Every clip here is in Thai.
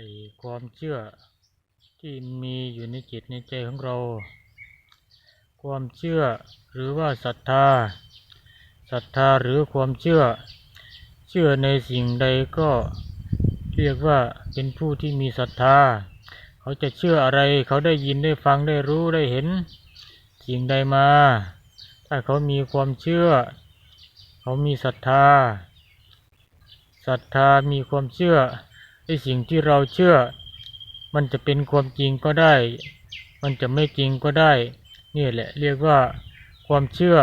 อ้ความเชื่อที่มีอยู่ในจิตในใจของเรา ความเชื่อหรือว่าศรัทธาศรัทธาหรือความเชื่อ เชื่อในสิ่งใดก็เรียกว่าเป็นผู้ที่มีศรัทธา เขาจะเชื่ออะไรเขาได้ยินได้ฟังได้รู้ได้เห็น สิ่งใดมา ถ้าเขามีความเชื่อ เขามีศรัทธาศรัทธามีความเชื่อ ในสิ่งที่เราเชื่อ มันจะเป็นความจริงก็ได้ มันจะไม่จริงก็ได้ นี่แหละเรียกว่า ความเชื่อ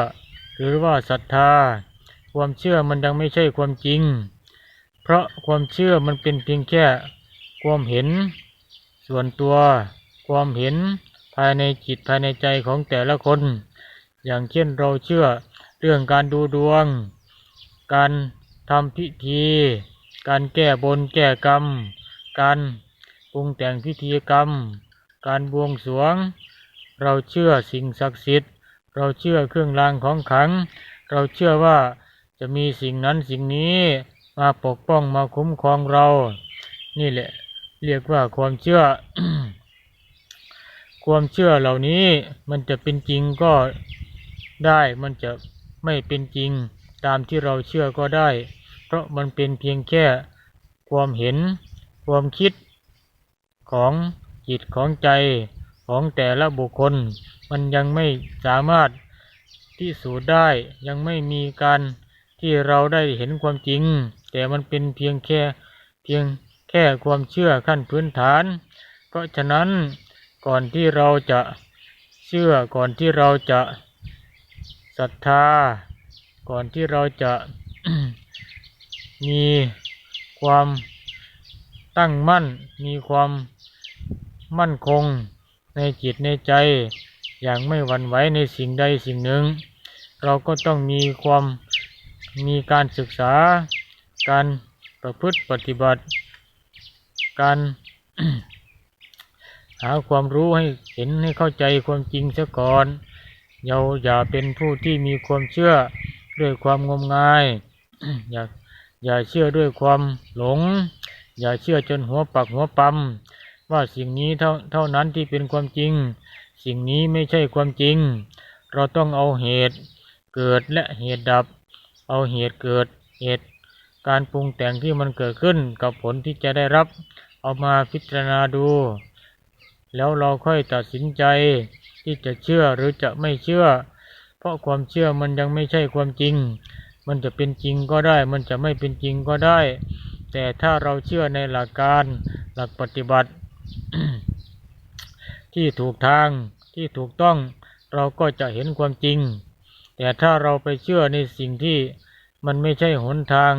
หรือว่าศรัทธา ความเชื่อมันยังไม่ใช่ความจริง เพราะความเชื่อมันเป็นเพียงแค่ ความเห็น ส่วนตัว ความเห็นภายในจิตภายในใจของแต่ละคน อย่างเช่นเราเชื่อเรื่องการดูดวง การทำพิธี การแก้บนแก้กรรม การปรุงแต่งพิธีกรรม การบวงสรวง เราเชื่อสิ่งศักดิ์สิทธิ์ เราเชื่อเครื่องรางของขลัง เราเชื่อว่าจะมีสิ่งนั้นสิ่งนี้มาปกป้องมาคุ้มครองเรา นี่แหละ เรียกว่าความเชื่อ ความเชื่อเหล่านี้มันจะเป็นจริงก็ได้ มันจะไม่เป็นจริง ตามที่เราเชื่อก็ได้ เพราะมันเป็นเพียงแค่ความเห็นความคิดของจิตของใจของแต่ละบุคคล มันยังไม่สามารถพิสูจน์ได้ยังไม่มีการที่เราได้เห็นความจริง แต่มันเป็นเพียงแค่เพียงแค่ความเชื่อขั้นพื้นฐาน เพราะฉะนั้นก่อนที่เราจะเชื่อก่อนที่เราจะศรัทธา ก่อนที่เราจะ มีความตั้งมั่น มีความมั่นคงในจิตในใจ อย่างไม่หวั่นไหวในสิ่งใดสิ่งหนึ่ง เราก็ต้องมีความมีการศึกษา การประพฤติปฏิบัติ การหาความรู้ให้เห็นให้เข้าใจความจริงเสียก่อนเราอย่าเป็นผู้ที่มีความเชื่อด้วยความงมงาย อย่า อย่าเชื่อด้วยความหลง อย่าเชื่อจนหัวปักหัวปั๊มว่าสิ่งนี้เท่าเท่านั้นที่เป็นความจริง สิ่งนี้ไม่ใช่ความจริง เราต้องเอาเหตุเกิดและเหตุดับ เอาเหตุเกิดเหตุ การปรุงแต่งที่มันเกิดขึ้นกับผลที่จะได้รับ เอามาพิจารณาดู แล้วเราค่อยตัดสินใจที่จะเชื่อหรือจะไม่เชื่อ เพราะความเชื่อมันยังไม่ใช่ความจริง มันจะเป็นจริงก็ได้ มันจะไม่เป็นจริงก็ได้ แต่ถ้าเราเชื่อในหลักการหลักปฏิบัติ ที่ถูกทางที่ถูกต้องเราก็จะเห็นความจริง แต่ถ้าเราไปเชื่อในสิ่งที่มันไม่ใช่หนทาง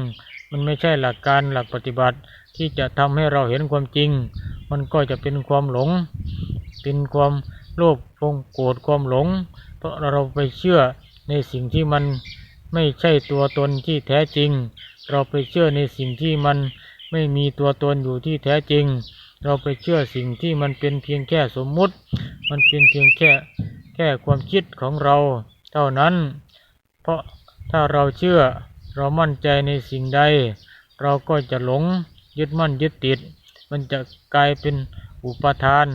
มันไม่ใช่หลักการหลักปฏิบัติที่จะทำให้เราเห็นความจริง มันก็จะเป็นความหลง เป็นความโลภโงโกรธความหลง เพราะเราไปเชื่อในสิ่งที่มัน ไม่ใช่ตัวตนที่แท้จริง เราไปเชื่อในสิ่งที่มันไม่มีตัวตนอยู่ที่แท้จริง เราไปเชื่อสิ่งที่มันเป็นเพียงแค่สมมุติ มันเป็นเพียงแค่แค่ความคิดของเรา เท่านั้น เพราะถ้าเราเชื่อเรามั่นใจในสิ่งใด เราก็จะหลงยึดมั่นยึดติด มันจะกลายเป็นอุปทาน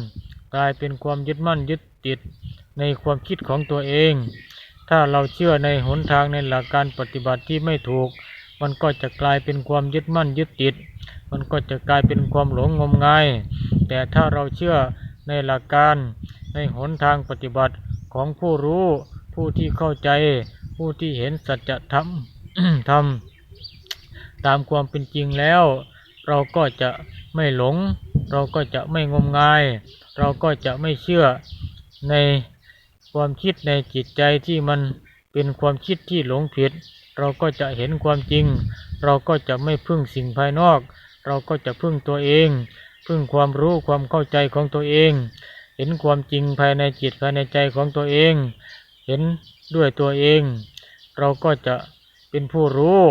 กลายเป็นความยึดมั่นยึดติดในความคิดของตัวเอง ถ้าเราเชื่อในหนทางในหลักการปฏิบัติที่ไม่ถูก มันก็จะกลายเป็นความยึดมั่นยึดติด มันก็จะกลายเป็นความหลงงมงาย แต่ถ้าเราเชื่อในหลักการในหนทางปฏิบัติของผู้รู้ผู้ที่เข้าใจ ผู้ที่เห็นสัจธรรมธรรมตามความเป็นจริงแล้ว เราก็จะไม่หลง เราก็จะไม่งมงาย เราก็จะไม่เชื่อใน ความคิดในจิตใจที่มันเป็นความคิดที่หลงผิด เราก็จะเห็นความจริง เราก็จะไม่พึ่งสิ่งภายนอก เราก็จะพึ่งตัวเอง พึ่งความรู้ความเข้าใจของตัวเอง เห็นความจริงภายในจิตภายในใจของตัวเอง เห็นด้วยตัวเอง เราก็จะเป็นผู้รู้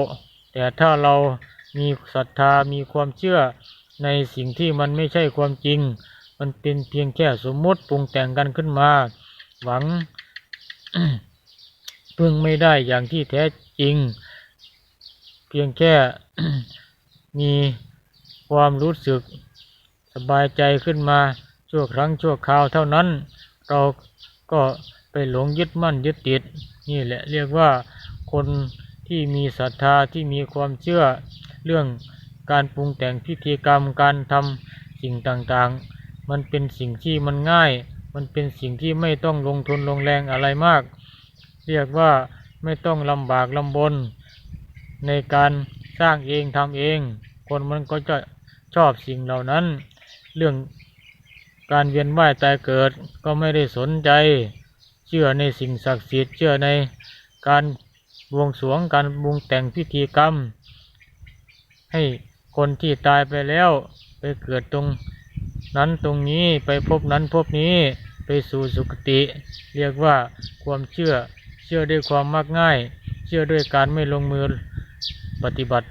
แต่ถ้าเรามีศรัทธามีความเชื่อในสิ่งที่มันไม่ใช่ความจริง มันเป็นเพียงแค่สมมติปรุงแต่งกันขึ้นมา หวัง พึ่งไม่ได้อย่างที่แท้จริง เพียงแค่มีความรู้สึกสบายใจขึ้นมาชั่วครั้งชั่วคราวเท่านั้น เราก็ไปหลงยึดมั่นยึดติด นี่แหละเรียกว่าคนที่มีศรัทธาที่มีความเชื่อเรื่องการปรุงแต่งพิธีกรรมการทำสิ่งต่างๆ มันเป็นสิ่งที่มันง่าย มันเป็นสิ่งที่ไม่ต้องลงทุนลงแรงอะไรมาก เรียกว่าไม่ต้องลำบากลำบน ในการสร้างเองทำเอง คนมันก็จะชอบสิ่งเหล่านั้น เรื่องการเวียนว่ายตายเกิดก็ไม่ได้สนใจ เชื่อในสิ่งศักดิ์สิทธิ์เชื่อในการบวงสรวงการบวงแต่งพิธีกรรม ให้คนที่ตายไปแล้วไปเกิดตรง นั้นตรงนี้ไปพบนั้นพบนี้ไปสู่สุคติ เรียกว่าความเชื่อเชื่อด้วยความมักง่าย เชื่อด้วยการไม่ลงมือปฏิบัติ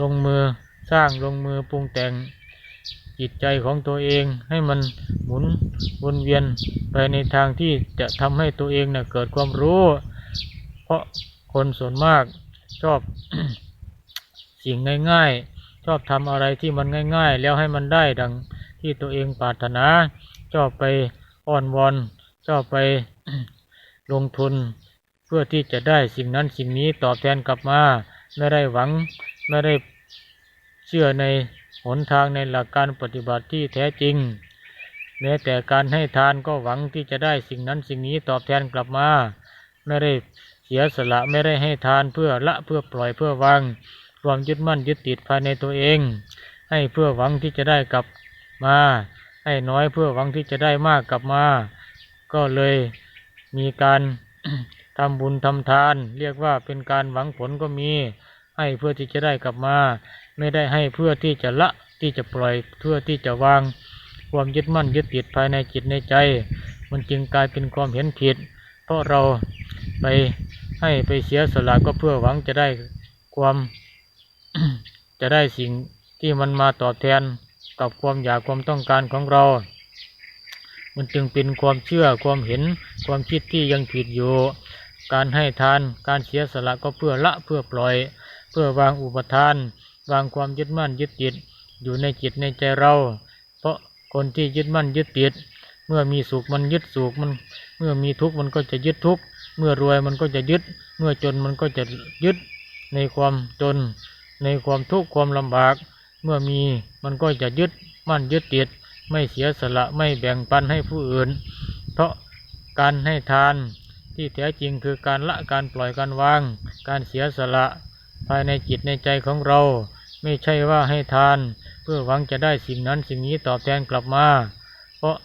ลงมือสร้างลงมือปรุงแต่งจิตใจของตัวเองให้มันหมุนวนเวียนไปในทางที่จะทำให้ตัวเองเน่ะเกิดความรู้ เพราะคนส่วนมากชอบสิ่งง่ายๆ ชอบทำอะไรที่มันง่าย ๆ แล้วให้มันได้ดัง ที่ตัวเองปรารถนาชอบไปอ้อนวอนชอบไปลงทุน เพื่อที่จะได้สิ่งนั้นสิ่งนี้ตอบแทนกลับมา ไม่ได้หวังไม่ได้เชื่อในหนทางในหลักการปฏิบัติที่แท้จริง แม้แต่การให้ทานก็หวังที่จะได้สิ่งนั้นสิ่งนี้ตอบแทนกลับมา ไม่ได้เสียสละไม่ได้ให้ทานเพื่อละเพื่อปล่อยเพื่อวางความยึดมั่นยึดติดภายในตัวเอง ให้เพื่อหวังที่จะได้กลับ มาให้น้อยเพื่อหวังที่จะได้มากกลับมา ก็เลยมีการทำบุญทำทาน เรียกว่าเป็นการหวังผลก็มี ให้เพื่อที่จะได้กลับมา ไม่ได้ให้เพื่อที่จะละที่จะปล่อยเพื่อที่จะวาง ความยึดมั่นยึดติดภายในจิตในใจ มันจึงกลายเป็นความเห็นผิด เพราะเราไปให้ไปเสียสละก็เพื่อหวังจะได้ความจะได้สิ่งที่มันมาตอบแทน กับความอยากความต้องการของเรา มันจึงเป็นความเชื่อความเห็นความคิดที่ยังผิดอยู่ การให้ทานการเสียสละก็เพื่อละเพื่อปล่อย เพื่อวางอุปทาน วางความยึดมั่นยึดติดอยู่ในจิตในใจเรา เพราะคนที่ยึดมั่นยึดติดเมื่อมีสุขมันยึดสุขมัน เมื่อมีทุกข์มันก็จะยึดทุกข์เมื่อรวยมันก็จะยึด เมื่อจนมันก็จะยึดในความจน ในความทุกข์ความลำบาก เมื่อมีมันก็จะยึดมั่นยึดติดไม่เสียสละไม่แบ่งปันให้ผู้อื่น เพราะการให้ทานที่แท้จริงคือการละการปล่อยการวาง การเสียสละภายในจิตในใจของเรา ไม่ใช่ว่าให้ทาน เพื่อหวังจะได้สิ่งนั้นสิ่งนี้ตอบแทนกลับมา เพราะ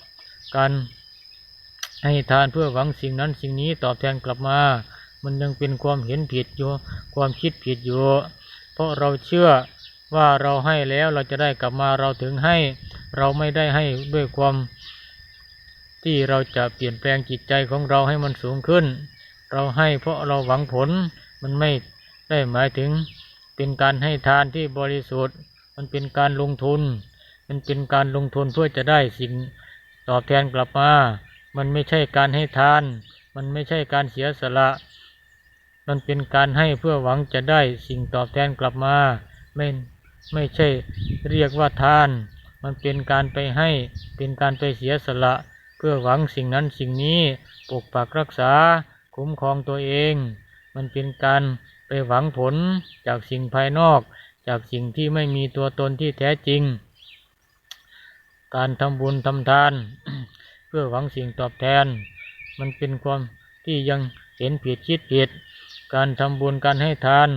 การให้ทานเพื่อหวังสิ่งนั้นสิ่งนี้ตอบแทนกลับมา มันยังเป็นความเห็นผิดอยู่ ความคิดผิดอยู่ เพราะเราเชื่อ ว่าเราให้แล้วเราจะได้กลับมาเราถึงให้ เราไม่ได้ให้ด้วยความ ที่เราจะเปลี่ยนแปลงจิตใจของเราให้มันสูงขึ้น เราให้เพราะเราหวังผลมันไม่ได้หมายถึง เป็นการให้ทานที่บริสุทธิ์ มันเป็นการลงทุน มันเป็นการลงทุนเพื่อจะได้สิ่งตอบแทนกลับมา มันไม่ใช่การให้ทาน มันไม่ใช่การเสียสละ มันเป็นการให้เพื่อหวังจะได้สิ่งตอบแทนกลับมาไม่ ไม่ใช่เรียกว่าทาน มันเป็นการไปให้ เป็นการไปเสียสละ เพื่อหวังสิ่งนั้นสิ่งนี้ปกปักรักษา คุ้มครองตัวเอง มันเป็นการไปหวังผลจากสิ่งภายนอก จากสิ่งที่ไม่มีตัวตนที่แท้จริง การทำบุญทำทาน เพื่อหวังสิ่งตอบแทน มันเป็นความที่ยังเห็นผิดคิดผิด การทำบุญการให้ทาน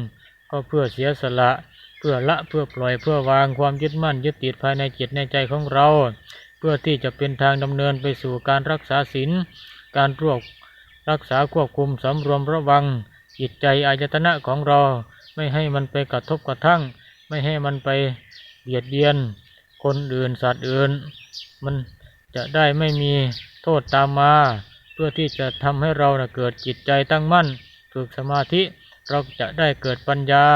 ก็เพื่อเสียสละ เพื่อละเพื่อปล่อยเพื่อวางความยึดมั่นยึดติดภายในจิตในใจของเรา เพื่อที่จะเป็นทางดำเนินไปสู่การรักษาศีลการรวบรักษาควบคุมสำรวมระวัง จิตใจอายตนะของเรา ไม่ให้มันไปกระทบกระทั่ง ไม่ให้มันไปเบียดเบียน คนอื่นสัตว์อื่น มันจะได้ไม่มีโทษตามมา เพื่อที่จะทำให้เรานะเกิดจิตใจตั้งมั่น ฝึกสมาธิเราจะได้เกิดปัญญา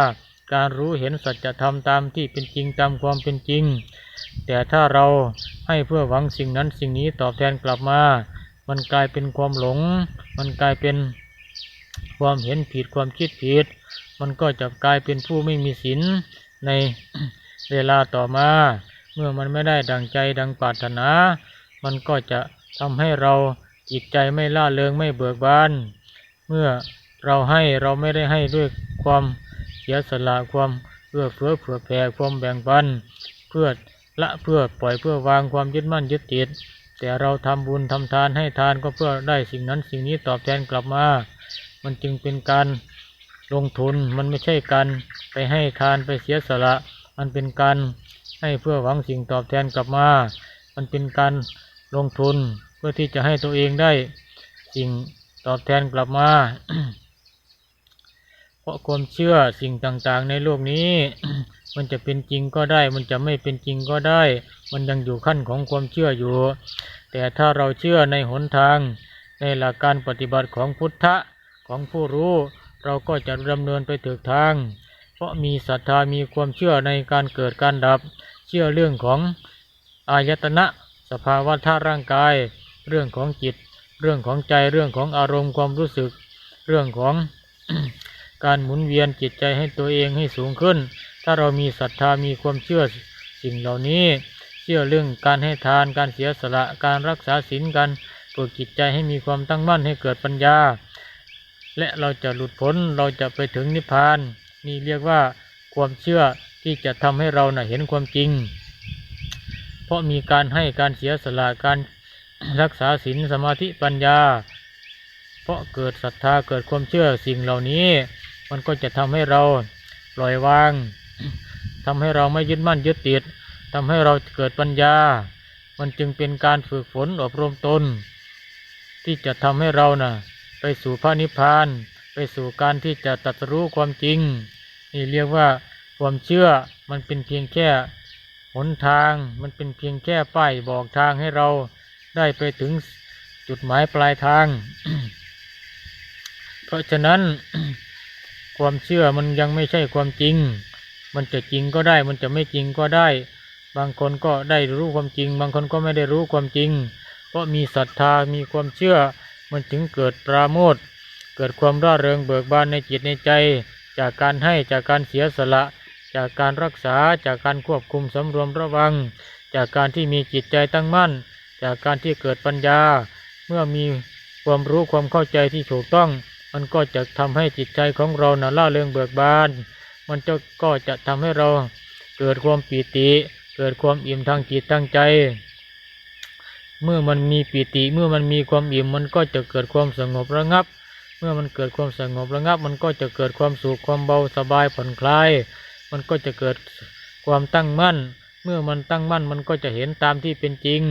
การรู้เห็นสัจธรรมตามที่เป็นจริงตามความเป็นจริง แต่ถ้าเราให้เพื่อหวังสิ่งนั้นสิ่งนี้ตอบแทนกลับมา มันกลายเป็นความหลง มันกลายเป็นความเห็นผิดความคิดผิด มันก็จะกลายเป็นผู้ไม่มีศีลในเวลาต่อมา เมื่อมันไม่ได้ดังใจดังปรารถนา มันก็จะทำให้เราจิตใจไม่ล่าเริงไม่เบิกบาน เมื่อเราให้เราไม่ได้ให้ด้วยความ เสียสละความเพื่อเฟื้อเผื่อแผ่ความแบ่งปัน เพื่อละเพื่อปล่อยเพื่อวางความยึดมั่นยึดติด แต่เราทำบุญทำทานให้ทานก็เพื่อได้สิ่งนั้นสิ่งนี้ตอบแทนกลับมา มันจึงเป็นการลงทุนมันไม่ใช่การไปให้ทานไปเสียสละ มันเป็นการให้เพื่อหวังสิ่งตอบแทนกลับมา มันเป็นการลงทุนเพื่อที่จะให้ตัวเองได้สิ่งตอบแทนกลับมา เพราะความเชื่อสิ่งต่างๆ ในโลกนี้ มันจะเป็นจริงก็ได้ มันจะไม่เป็นจริงก็ได้ มันยังอยู่ขั้นของความเชื่ออยู่ แต่ถ้าเราเชื่อในหนทาง ในหลักการปฏิบัติของพุทธะของผู้รู้ เราก็จะดำเนินไปถึงทาง เพราะมีศรัทธามีความเชื่อในการเกิดการดับ เชื่อเรื่องของอายตนะ สภาวะธาตุร่างกาย เรื่องของจิต เรื่องของใจเรื่องของอารมณ์ความรู้สึก เรื่องของ การหมุนเวียนจิตใจให้ตัวเองให้สูงขึ้น ถ้าเรามีศรัทธามีความเชื่อสิ่งเหล่านี้ เชื่อเรื่องการให้ทานการเสียสละการรักษาศีลการฝึกจิตใจให้มีความตั้งมั่นให้เกิดปัญญา และเราจะหลุดพ้นเราจะไปถึงนิพพาน นี่เรียกว่าความเชื่อที่จะทำให้เรานะเห็นความจริง เพราะมีการให้การเสียสละการรักษาศีลสมาธิปัญญา เพราะเกิดศรัทธาเกิดความเชื่อสิ่งเหล่านี้ มันก็จะทำให้เราปล่อยวางทำให้เราไม่ยึดมั่นยึดติดทำให้เราเกิดปัญญา มันจึงเป็นการฝึกฝนอบรมตน ที่จะทำให้เราน่ะ ไปสู่พระนิพพาน ไปสู่การที่จะตรัสรู้ความจริง นี่เรียกว่าความเชื่อมันเป็นเพียงแค่หนทาง มันเป็นเพียงแค่ป้ายบอกทางให้เราได้ไปถึงจุดหมายปลายทาง เพราะฉะนั้น ความเชื่อมันยังไม่ใช่ความจริง มันจะจริงก็ได้ มันจะไม่จริงก็ได้ บางคนก็ได้รู้ความจริง บางคนก็ไม่ได้รู้ความจริง เพราะมีศรัทธา มีความเชื่อ มันถึงเกิดปราโมทเกิดความร่าเริงเบิกบานในจิตในใจ จากการให้ จากการเสียสละ จากการรักษา จากการควบคุมสำรวมระวัง จากการที่มีจิตใจตั้งมั่น จากการที่เกิดปัญญา เมื่อมีความรู้ความเข้าใจที่ถูกต้อง มันก็จะทำให้จิตใจของเรานะ่ะล่าเริงเบิกบาน มันจะก็จะทำให้เราเกิดความปีติ เกิดความอิ่มทางจิตทางใจ เมื่อมันมีปีติ เมื่อมันมีความอิ่มมันก็จะเกิดความสงบระงับ เมื่อมันเกิดความสงบระงับ มันก็จะเกิดความสุขความเบาสบายผ่อนคลาย มันก็จะเกิดความตั้งมั่น เมื่อมันตั้งมั่นมันก็จะเห็นตามที่เป็นจริง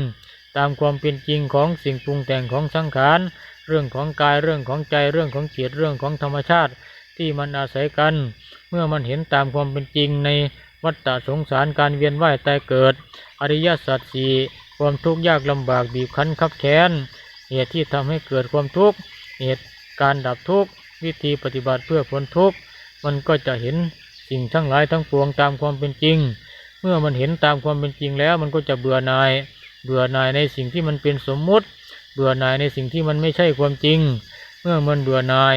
ตามความเป็นจริงของสิ่งปรุงแต่งของสังขาร เรื่องของกายเรื่องของใจเรื่องของจิตเรื่องของธรรมชาติที่มันอาศัยกัน เมื่อมันเห็นตามความเป็นจริงในวัฏฏะสงสารการเวียนว่ายตายเกิด อริยสัจสี่ความทุกข์ยากลำบากบีบคั้นคับแค้นเหตุที่ทำให้เกิดความทุกข์เหตุการดับทุกข์วิธีปฏิบัติเพื่อพ้นทุกข์มันก็จะเห็นสิ่งทั้งหลายทั้งปวงตามความเป็นจริง เมื่อมันเห็นตามความเป็นจริงแล้วมันก็จะเบื่อหน่าย เบื่อหน่ายในสิ่งที่มันเป็นสมมุติ เบื่อหน่ายในสิ่งที่มันไม่ใช่ความจริง เมื่อมันเบื่อหน่าย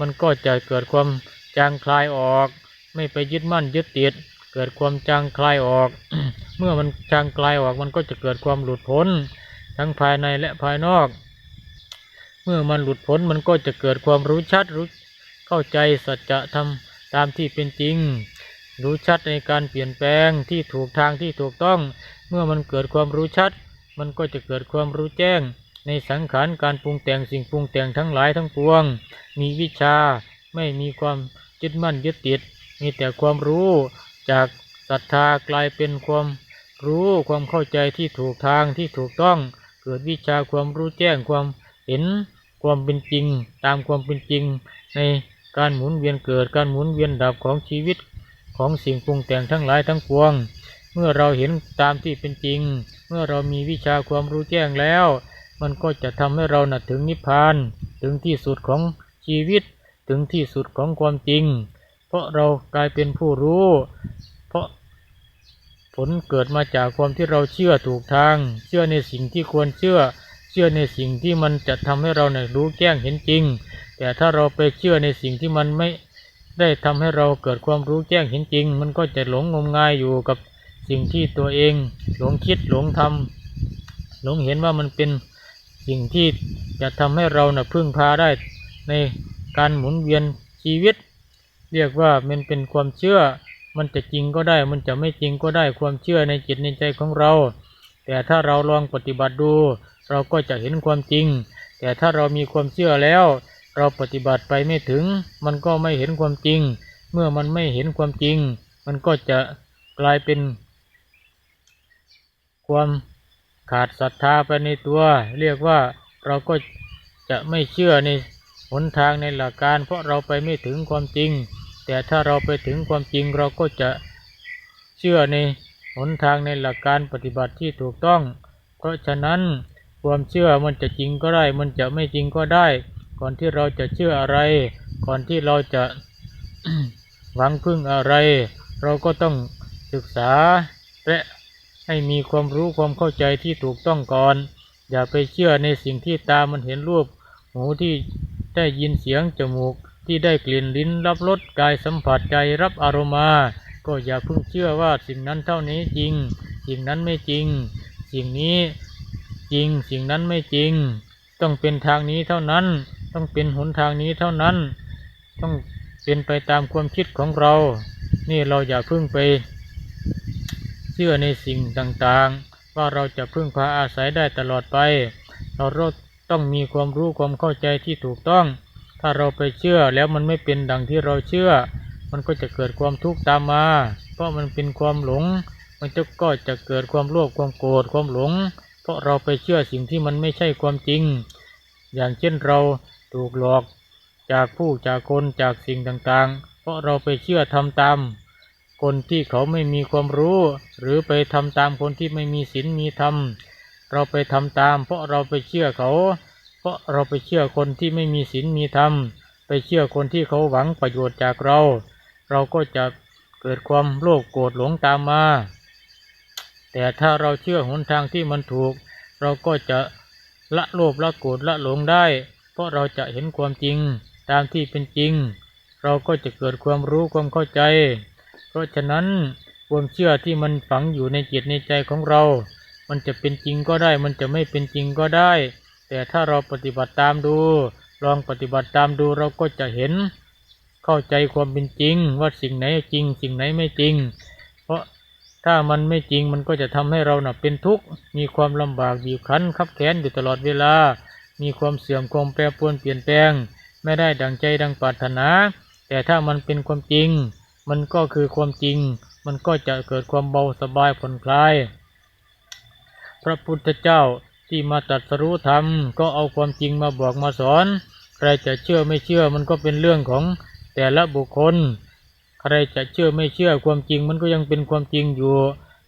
มันก็จะเกิดความจางคลายออก ไม่ไปยึดมั่นยึดติด เกิดความจางคลายออก เมื่อมันจางคลายออกมันก็จะเกิดความหลุดพ้น ทั้งภายในและภายนอก เมื่อมันหลุดพ้นมันก็จะเกิดความรู้ชัดรู้เข้าใจสัจธรรมตามที่เป็นจริง รู้ชัดในการเปลี่ยนแปลงที่ถูกทางที่ถูกต้อง เมื่อมันเกิดความรู้ชัด มันก็จะเกิดความรู้แจ้ง ในสังขารการปรุงแต่งสิ่งปรุงแต่งทั้งหลายทั้งปวง มีวิชาไม่มีความยึดมั่นยึดติด มีแต่ความรู้จากศรัทธากลายเป็นความรู้ความเข้าใจที่ถูกทางที่ถูกต้องเกิดวิชาความรู้แจ้งความเห็นความเป็นจริง ตามความเป็นจริง ในการหมุนเวียนเกิดการหมุนเวียนดับของชีวิตของสิ่งปรุงแต่งทั้งหลายทั้งปวง เมื่อเราเห็นตามที่เป็นจริง เมื่อเรามีวิชาความรู้แจ้งแล้ว มันก็จะทำให้เราน่ะถึงนิพพาน ถึงที่สุดของชีวิต ถึงที่สุดของความจริง เพราะเรากลายเป็นผู้รู้ เพราะผลเกิดมาจากความที่เราเชื่อถูกทาง เชื่อในสิ่งที่ควรเชื่อ เชื่อในสิ่งที่มันจะทำให้เราเนี่ยรู้แจ้งเห็นจริง แต่ถ้าเราไปเชื่อในสิ่งที่มันไม่ได้ทำให้เราเกิดความรู้แจ้งเห็นจริง มันก็จะหลงงมงายอยู่กับสิ่งที่ตัวเอง หลงคิดหลงทำหลงเห็นว่ามันเป็น สิ่งที่จะทำให้เราน่ะพึ่งพาได้ในการหมุนเวียนชีวิต เรียกว่ามันเป็นความเชื่อ มันจะจริงก็ได้ มันจะไม่จริงก็ได้ความเชื่อในจิตในใจของเรา แต่ถ้าเราลองปฏิบัติดู เราก็จะเห็นความจริง แต่ถ้าเรามีความเชื่อแล้ว เราปฏิบัติไปไม่ถึง มันก็ไม่เห็นความจริง เมื่อมันไม่เห็นความจริง มันก็จะกลายเป็นความ ขาดศรัทธาไปในตัว เรียกว่าเราก็จะไม่เชื่อในหนทางในหลักการ เพราะเราไปไม่ถึงความจริง แต่ถ้าเราไปถึงความจริงเราก็จะเชื่อในหนทางในหลักการปฏิบัติที่ถูกต้อง เพราะฉะนั้นความเชื่อมันจะจริงก็ได้ มันจะไม่จริงก็ได้ ก่อนที่เราจะเชื่ออะไร ก่อนที่เราจะหวังพึ่งอะไร เราก็ต้องศึกษาและ ให้มีความรู้ความเข้าใจที่ถูกต้องก่อน อย่าไปเชื่อในสิ่งที่ตามันเห็นรูป หูที่ได้ยินเสียงจมูก ที่ได้กลิ่นลิ้นรับรสกายสัมผัสใจรับอารมา ก็อย่าเพิ่งเชื่อว่าสิ่งนั้นเท่านี้จริง สิ่งนั้นไม่จริง สิ่งนี้จริงสิ่งนั้นไม่จริง ต้องเป็นทางนี้เท่านั้น ต้องเป็นหนทางนี้เท่านั้น ต้องเป็นไปตามความคิดของเรา นี่เราอย่าเพิ่งไป เชื่อในสิ่งต่างๆ ว่าเราจะพึ่งพาอาศัยได้ตลอดไป เราต้องมีความรู้ความเข้าใจที่ถูกต้อง ถ้าเราไปเชื่อแล้วมันไม่เป็นดังที่เราเชื่อ มันก็จะเกิดความทุกข์ตามมา เพราะมันเป็นความหลง มันจะก็จะเกิดความโลภความโกรธความหลง เพราะเราไปเชื่อสิ่งที่มันไม่ใช่ความจริง อย่างเช่นเราถูกหลอกจากผู้จากคนจากสิ่งต่างๆ เพราะเราไปเชื่อทำตาม คนที่เขาไม่มีความรู้ หรือไปทำตามคนที่ไม่มีศีลมีธรรม เราไปทำตาม เพราะเราไปเชื่อเขา เพราะเราไปเชื่อคนที่ไม่มีศีลมีธรรม ไปเชื่อคนที่เขาหวังประโยชน์จากเรา เราก็จะเกิดความโลภโกรธหลงตามมา แต่ถ้าเราเชื่อหนทางที่มันถูก เราก็จะละโลภละโกรธละหลงได้ เพราะเราจะเห็นความจริงตามที่เป็นจริง เราก็จะเกิดความรู้ความเข้าใจ ราะฉะนั้นความเชื่อที่มันฝังอยู่ในจิตในใจของเรา มันจะเป็นจริงก็ได้ มันจะไม่เป็นจริงก็ได้ แต่ถ้าเราปฏิบัติตามดู ลองปฏิบัติตามดูเราก็จะเห็น เข้าใจความเป็นจริง ว่าสิ่งไหนจริง สิ่งไหนไม่จริง เพราะถ้ามันไม่จริงมันก็จะทำให้เราน่ะเป็นทุกข์ มีความลำบากบีบคั้นคับแค้นอยู่ตลอดเวลา มีความเสื่อมความแปรปรวนเปลี่ยนแปลง ไม่ได้ดังใจดังปรารถนา แต่ถ้ามันเป็นความจริง มันก็คือความจริง มันก็จะเกิดความเบาสบายผ่อนคลาย พระพุทธเจ้าที่มาตรัสรู้ธรรมก็เอาความจริงมาบอกมาสอน ใครจะเชื่อไม่เชื่อมันก็เป็นเรื่องของแต่ละบุคคล ใครจะเชื่อไม่เชื่อความจริงมันก็ยังเป็นความจริงอยู่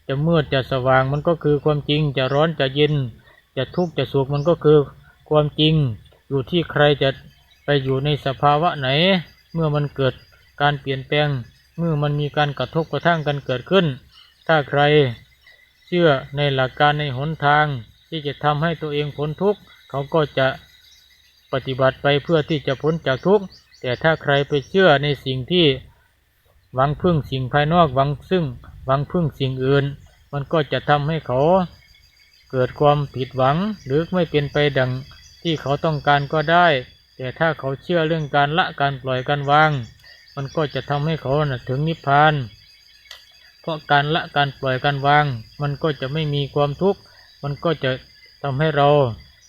จะมืดจะสว่างมันก็คือความจริง จะร้อนจะเย็น จะทุกข์จะสุขมันก็คือความจริง อยู่ที่ใครจะไปอยู่ในสภาวะไหน เมื่อมันเกิดการเปลี่ยนแปลง เมื่อมันมีการกระทบกระทั่งกันเกิดขึ้น ถ้าใครเชื่อในหลักการในหนทางที่จะทำให้ตัวเองพ้นทุกข์เขาก็จะปฏิบัติไปเพื่อที่จะพ้นจากทุกข์แต่ถ้าใครไปเชื่อในสิ่งที่หวังพึ่งสิ่งภายนอกหวังซึ่งหวังพึ่งสิ่งอื่น มันก็จะทำให้เขา เกิดความผิดหวังหรือไม่เป็นไปดังที่เขาต้องการก็ได้ แต่ถ้าเขาเชื่อเรื่องการละการปล่อยการวาง มันก็จะทำให้เขานะถึงนิพพาน เพราะการละการปล่อยการวาง มันก็จะไม่มีความทุกข์ มันก็จะทำให้เรา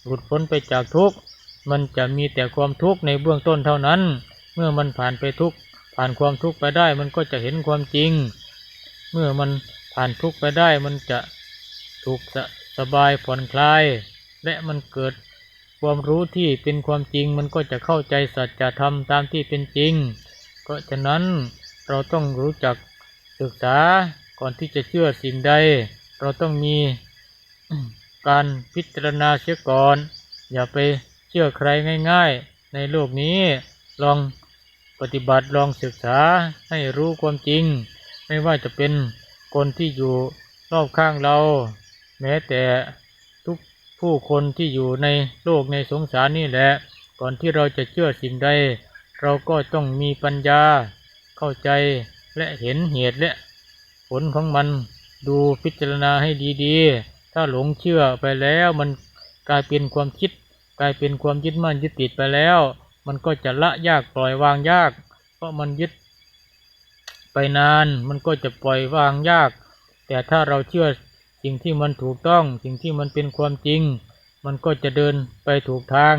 หลุดพ้นไปจากทุกข์ มันจะมีแต่ความทุกข์ในเบื้องต้นเท่านั้น เมื่อมันผ่านไปทุกข์ผ่านความทุกข์ไปได้ มันก็จะเห็นความจริง เมื่อมันผ่านทุกข์ไปได้ มันจะถูกสสบายผ่อนคลาย และมันเกิดความรู้ที่เป็นความจริง มันก็จะเข้าใจสัจธรรมตามที่เป็นจริง ราะฉะนั้นเราต้องรู้จักศึกษาก่อนที่จะเชื่อสิ่งใด เราต้องมีการพิจารณาเสียก่อน อย่าไปเชื่อใครง่ายๆ ในโลกนี้ลองปฏิบัติลองศึกษาให้รู้ความจริง ไม่ว่าจะเป็นคนที่อยู่รอบข้างเรา แม้แต่ทุกผู้คนที่อยู่ในโลกในสงสารนี่แหละ ก่อนที่เราจะเชื่อสิ่งใด เราก็ต้องมีปัญญาเข้าใจและเห็นเหตุและผลของมันดูพิจารณาให้ดีๆ ถ้าหลงเชื่อไปแล้วมันกลายเป็นความคิด กลายเป็นความยึดมั่นยึดติดไปแล้ว มันก็จะละยากปล่อยวางยาก เพราะมันยึด ไปนานมันก็จะปล่อยวางยาก แต่ถ้าเราเชื่อสิ่งที่มันถูกต้อง สิ่งที่มันเป็นความจริง มันก็จะเดินไปถูกทาง